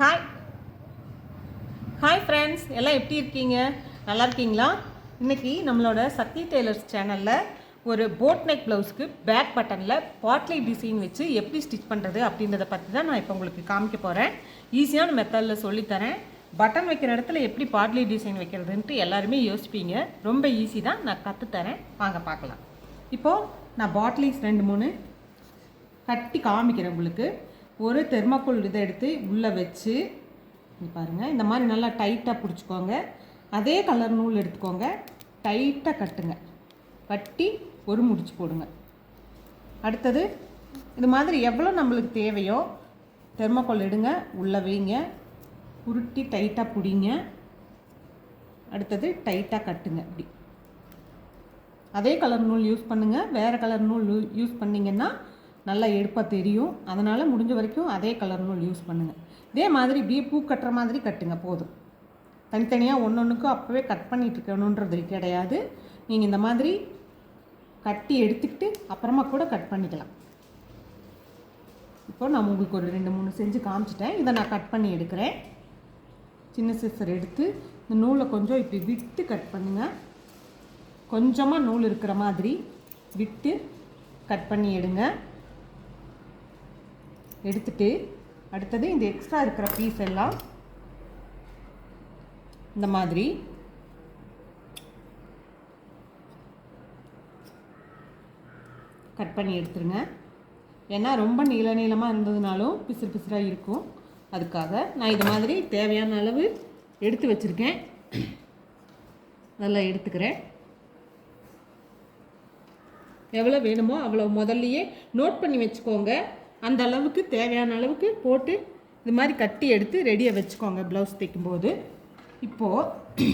Hi hi friends எல்லாம் எப்படி இருக்கீங்க? நல்லா இருக்கீங்களா? இன்னைக்கு நம்மளோட சக்தி டெய்லர்ஸ் சேனலில் ஒரு போட் நெக் ப்ளவுஸ்க்கு பேக் பட்டனில் பாட்லி டிசைன் வச்சு எப்படி ஸ்டிச் பண்ணுறது அப்படின்றத பற்றி தான் நான் இப்போ உங்களுக்கு காமிக்க போகிறேன் ஈஸியான மெத்தடில் சொல்லித்தரேன் பட்டன் வைக்கிற இடத்துல எப்படி பாட்லி டிசைன் வைக்கிறதுன்ட்டு எல்லாருமே யோசிப்பீங்க. ரொம்ப ஈஸி தான். நான் கற்றுத்தரேன் வாங்க பார்க்கலாம். இப்போது நான் பாட்லிஸ் ரெண்டு மூணு கட்டி காமிக்கிறேன் உங்களுக்கு. ஒரு தெர்மாக்கோல் இதை எடுத்து உள்ளே வச்சு பாருங்கள் இந்த மாதிரி நல்லா டைட்டாக பிடிச்சிக்கோங்க. அதே கலர் நூல் எடுத்துக்கோங்க. டைட்டாக கட்டுங்க. கட்டி ஒரு முடிச்சு போடுங்க. அடுத்தது இது மாதிரி எவ்வளோ நம்மளுக்கு தேவையோ தெர்மாக்கோல் எடுங்க உள்ளே வைங்க. உருட்டி டைட்டாக பிடிங்க. அடுத்தது டைட்டாக கட்டுங்க இப்படி அதே கலர் நூல் யூஸ் பண்ணுங்கள் வேறு கலர் நூல் யூஸ் பண்ணிங்கன்னா நல்லா எடுப்பாக தெரியும். அதனால் முடிஞ்ச வரைக்கும் அதே கலர் நூல் யூஸ் பண்ணுங்கள் இதே மாதிரி இப்படியே பூ கட்டுற மாதிரி கட்டுங்க போதும். தனித்தனியாக ஒன்று ஒன்றுக்கும் அப்போவே கட் பண்ணிகிட்டு இருக்கணுன்றது கிடையாது. நீங்கள் இந்த மாதிரி கட்டி எடுத்துக்கிட்டு அப்புறமா கூட கட் பண்ணிக்கலாம். இப்போ நான் உங்களுக்கு ஒரு ரெண்டு மூணு செஞ்சு காமிச்சிட்டேன். இதை நான் கட் பண்ணி எடுக்கிறேன். சின்ன சிசர் எடுத்து இந்த நூலை கொஞ்சம் இப்படி விட்டு கட் பண்ணுங்கள் கொஞ்சமாக நூல் இருக்கிற மாதிரி விட்டு கட் பண்ணி எடுங்க. எடுத்துட்டு அடுத்தது இந்த எக்ஸ்ட்ரா இருக்கிற பீஸ் எல்லாம் இந்த மாதிரி. கட் பண்ணி எடுத்துருங்க. ஏன்னா ரொம்ப நீள நீளமாக இருந்ததுனாலும் பிசுறு பிசுறாக இருக்கும். அதுக்காக நான் இது மாதிரி தேவையான அளவு எடுத்து வச்சுருக்கேன். நல்லா எடுத்துக்கிறேன். எவ்வளோ வேணுமோ அவ்வளோ முதல்லையே நோட் பண்ணி வச்சுக்கோங்க. அந்த அளவுக்கு தேவையான அளவுக்கு போட்டு இது மாதிரி கட்டி எடுத்து ரெடியாக வச்சுக்கோங்க ப்ளவுஸ் தைக்கும்போது. இப்போது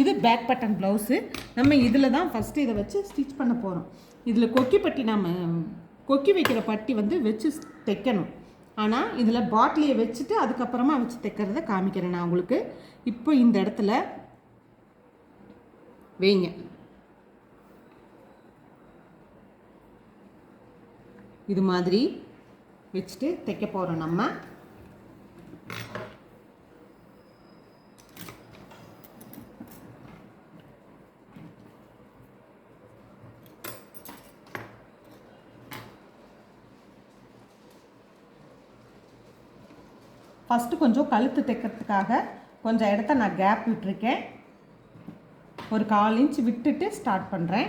இது பேக் பட்டன் ப்ளவுஸு நம்ம இதில் தான் ஃபஸ்ட்டு இதை வச்சு ஸ்டிச் பண்ண போகிறோம் இதில் கொக்கி பட்டி நம்ம கொக்கி வைக்கிற பட்டி வந்து வச்சு தைக்கணும். ஆனால் இதில் பாட்டிலியை வச்சுட்டு அதுக்கப்புறமா வச்சு தைக்கிறத காமிக்கிறேன் நான் உங்களுக்கு. இப்போ இந்த இடத்துல வைங்க. இது மாதிரி. வச்சுட்டு தைக்க போகிறோம் நம்ம. ஃபஸ்ட்டு கொஞ்சம் கழுத்து தைக்கிறதுக்காக கொஞ்சம் இடத்த நான் கேப் விட்டுருக்கேன். ஒரு கால் இன்ச் விட்டுட்டு ஸ்டார்ட் பண்ணுறேன்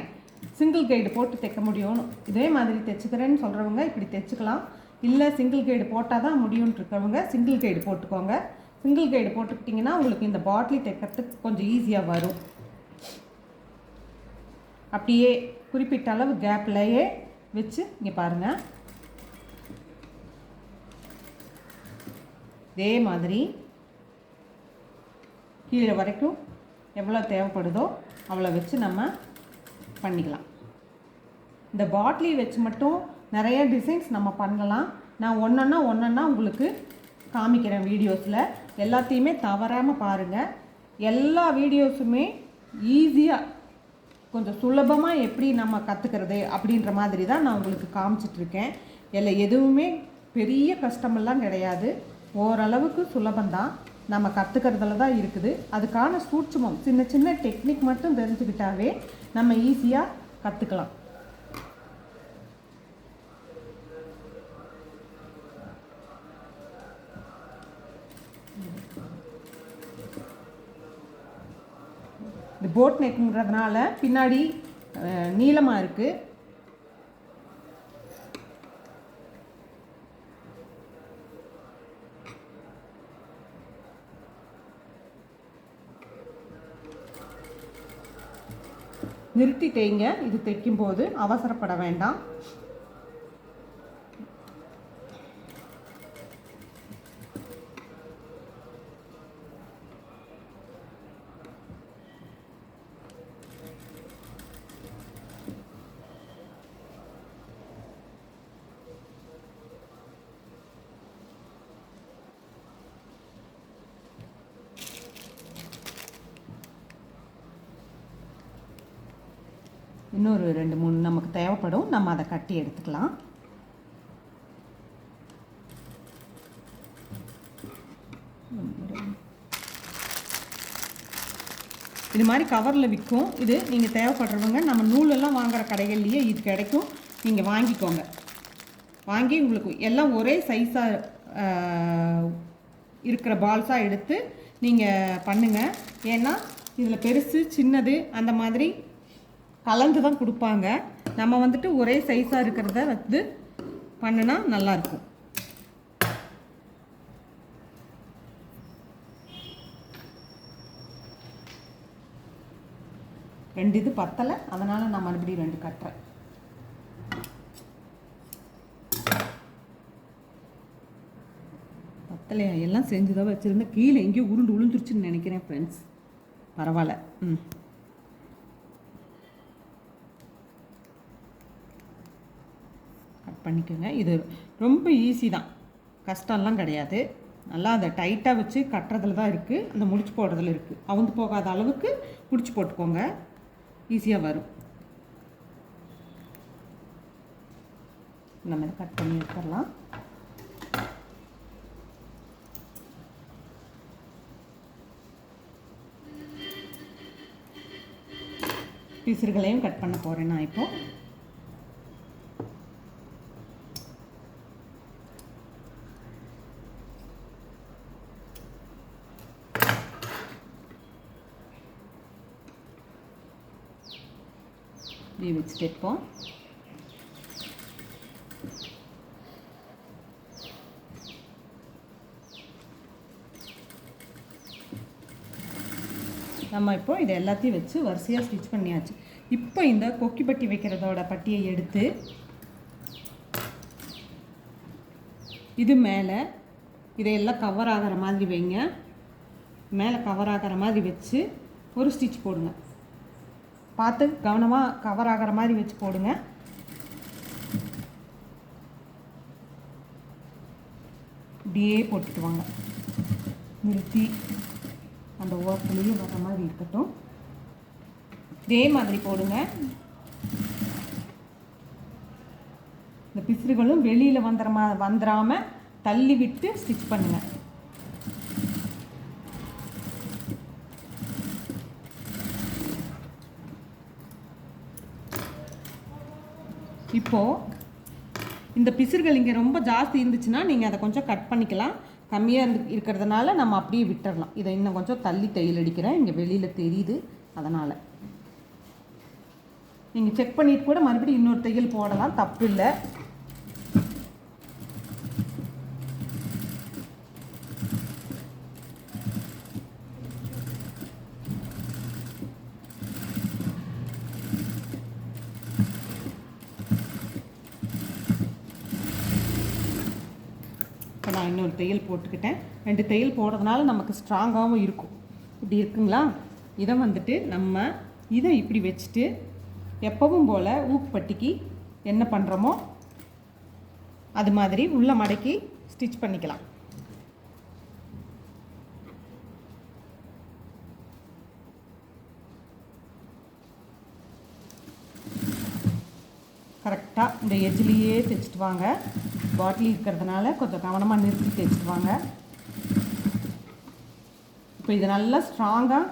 சிங்கிள் கைடு போட்டு தைக்க முடியும். இதே மாதிரி தைச்சுக்கிறேன்னு சொல்கிறவங்க இப்படி தைச்சுக்கலாம். இல்லை சிங்கிள் கைடு போட்டால் தான் முடியும்னு இருக்கவங்க சிங்கிள் கைடு போட்டுக்கோங்க. சிங்கிள் கைடு போட்டுக்கிட்டிங்கன்னா உங்களுக்கு இந்த பாட்டிலி தைக்கிறதுக்கு கொஞ்சம் ஈஸியாக வரும். அப்படியே குறிப்பிட்ட அளவு கேப்லையே வச்சு இங்கே பாருங்கள் இதே மாதிரி கீழே வரைக்கும் எவ்வளோ தேவைப்படுதோ அவ்வளோ வச்சு நம்ம பண்ணிக்கலாம். இந்த பாட்லி வச்சு மட்டும் நிறைய டிசைன்ஸ் நம்ம பண்ணலாம். நான் ஒன்றொன்னா ஒன்றொன்னா உங்களுக்கு காமிக்கிறேன் வீடியோஸில் எல்லாத்தையுமே தவறாமல் பாருங்கள் எல்லா வீடியோஸுமே ஈஸியாக கொஞ்சம் சுலபமாக எப்படி நம்ம கற்றுக்கிறது அப்படின்ற மாதிரி தான் நான் உங்களுக்கு காமிச்சிட்ருக்கேன் இல்லை எதுவுமே பெரிய கஷ்டமெல்லாம் கிடையாது. ஓரளவுக்கு சுலபந்தான் நம்ம கற்றுக்கிறதுல தான் இருக்குது. அதுக்கான சூட்சமம் சின்ன சின்ன டெக்னிக் மட்டும் தெரிஞ்சுக்கிட்டாவே நம்ம ஈஸியாக கற்றுக்கலாம் இந்த போட் நெக்குங்கிறதுனால பின்னாடி நீளமாக இருக்குது நிறுத்தி தேய்ங்க இது தைக்கும்போது அவசரப்பட வேண்டாம். இன்னொரு ரெண்டு மூணு நமக்கு தேவைப்படும். நம்ம அதை கட்டி எடுத்துக்கலாம். இது மாதிரி கவரில் விற்கும். இது நீங்கள் தேவைப்படுறவங்க நம்ம நூலெல்லாம் வாங்குகிற கடைகள்லேயே இது கிடைக்கும். நீங்கள் வாங்கிக்கோங்க. வாங்கி உங்களுக்கு எல்லாம் ஒரே சைஸாக இருக்கிற பால்ஸாக எடுத்து நீங்கள் பண்ணுங்கள் ஏன்னா இதில் பெருசு சின்னது அந்த மாதிரி கலந்து தான் கொடுப்பாங்க. நம்ம வந்துட்டு ஒரே சைஸாக இருக்கிறத வந்து பண்ணினா நல்லாயிருக்கும் ரெண்டு இது பத்தலை. அதனால் நான் மறுபடியும் ரெண்டு கட்டுறேன். பத்தலையா? எல்லாம் செஞ்சு தான் வச்சுருந்தேன். கீழே எங்கேயோ உருண்டு உளுந்துருச்சுன்னு நினைக்கிறேன் ஃப்ரெண்ட்ஸ் பரவாயில்ல. ம். கட் பண்ணிக்கோங்க. இது ரொம்ப ஈஸி தான். கஷ்டம்லாம் கிடையாது. நல்லா அதை டைட்டாக வச்சு கட்டுறதுல தான் இருக்குது அந்த முடிச்சு போடுறதுல இருக்குது அவுந்து போகாத அளவுக்கு முடிச்சு போட்டுக்கோங்க. ஈஸியாக வரும். நம்ம இதை கட் பண்ணி எடுத்துடலாம். பீஸர்களையும் கட் பண்ண போகிறேன் நான் இப்போது இப்படி வச்சுட்டு இப்போ நம்ம இப்போ இதை எல்லாத்தையும் வச்சு வரிசையாக ஸ்டிச் பண்ணியாச்சு. இப்போ இந்த கொக்கி பட்டி வைக்கிறதோட பட்டியை எடுத்து இது மேலே இதையெல்லாம் கவர் ஆகிற மாதிரி வைங்க. மேலே கவர் ஆகிற மாதிரி வச்சு ஒரு ஸ்டிச் போடுங்க. பார்த்து கவனமாக கவர் ஆகிற மாதிரி வச்சு போடுங்க. இப்படியே போட்டுட்டு வாங்க. நிறுத்தி அந்த ஓரத்துலேயே வர மாதிரி இருக்கட்டும். இதே மாதிரி போடுங்க. இந்த பிசுறுகளும் வெளியில் வந்துற மா வந்துடாமல் தள்ளி விட்டு ஸ்டிச் பண்ணுங்கள் இப்போது இந்த பிசுறுகள் இங்கே ரொம்ப ஜாஸ்தி இருந்துச்சுன்னா நீங்கள் அதை கொஞ்சம் கட் பண்ணிக்கலாம். கம்மியாக இருந்து இருக்கிறதுனால நம்ம அப்படியே விட்டுடலாம் இதை இன்னும் கொஞ்சம் தள்ளி தையல் அடிக்கிறேன். இங்கே வெளியில் தெரியுது. அதனால் நீங்கள் செக் பண்ணிட்டு கூட மறுபடியும் இன்னொரு தையல் போடலாம். தப்பு இல்லை. நான் இன்னொரு தையல் போட்டுக்கிட்டேன். ரெண்டு தையல் போடுறதுனால நமக்கு ஸ்ட்ராங்காகவும் இருக்கும். இப்படி இருக்குங்களா? இதை வந்துட்டு நம்ம இதை இப்படி வச்சுட்டு எப்பவும் போல் ஊக்குப்பட்டிக்கு என்ன பண்ணுறோமோ அது மாதிரி உள்ள மடக்கி ஸ்டிச் பண்ணிக்கலாம். கரெக்டாக இந்த எஜ்லேயே தைச்சிட்டு வாங்க. பாட்டில் இருக்கிறதுனால கொஞ்சம் கவனமாக நிறுத்தி தேய்ச்சிடுவாங்க இப்போ இது நல்லா ஸ்ட்ராங்காக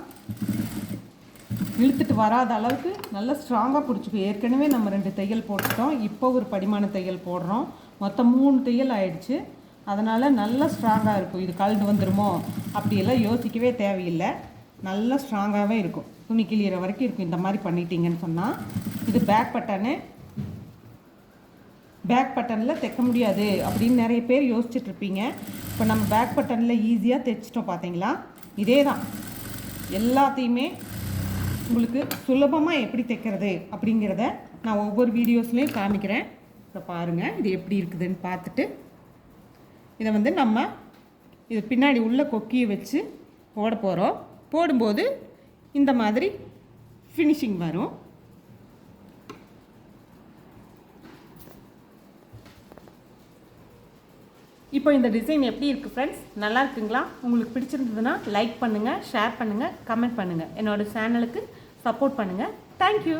இழுத்துட்டு வராத அளவுக்கு நல்லா ஸ்ட்ராங்காக பிடிச்சிக்கும். ஏற்கனவே நம்ம ரெண்டு தையல் போட்டுட்டோம் இப்போ ஒரு படிமான தையல் போடுறோம். மொத்தம் மூணு தையல் ஆயிடுச்சு. அதனால் நல்லா ஸ்ட்ராங்காக இருக்கும். இது கலந்து வந்துடுமோ அப்படியெல்லாம் யோசிக்கவே தேவையில்லை. நல்லா ஸ்ட்ராங்காகவே இருக்கும். துணி கிளியிற வரைக்கும் இருக்கும். இந்த மாதிரி பண்ணிட்டீங்கன்னு சொன்னால் இது பேக் பட்டனு பேக் பட்டனில் தைக்க முடியாது அப்படின்னு நிறைய பேர் யோசிச்சுட்ருப்பீங்க இப்போ நம்ம பேக் பட்டனில் ஈஸியாக தைச்சிட்டோம் பார்த்தீங்களா இதே தான் எல்லாத்தையுமே உங்களுக்கு சுலபமாக எப்படி தைக்கிறது அப்படிங்கிறத நான் ஒவ்வொரு வீடியோஸ்லேயும் காமிக்கிறேன். இப்போ பாருங்கள் இது எப்படி இருக்குதுன்னு பார்த்துட்டு இதை வந்து நம்ம இது பின்னாடி உள்ள கொக்கியை வச்சு போட போகிறோம் போடும்போது இந்த மாதிரி ஃபினிஷிங் வரும். இப்போ இந்த டிசைன் எப்படி இருக்குது ஃப்ரெண்ட்ஸ் நல்லா இருக்குங்களா? உங்களுக்கு பிடிச்சிருந்ததுன்னா லைக் பண்ணுங்கள் ஷேர் பண்ணுங்கள் கமெண்ட் பண்ணுங்கள் என்னோட சேனலுக்கு சப்போர்ட் பண்ணுங்கள் தேங்க்யூ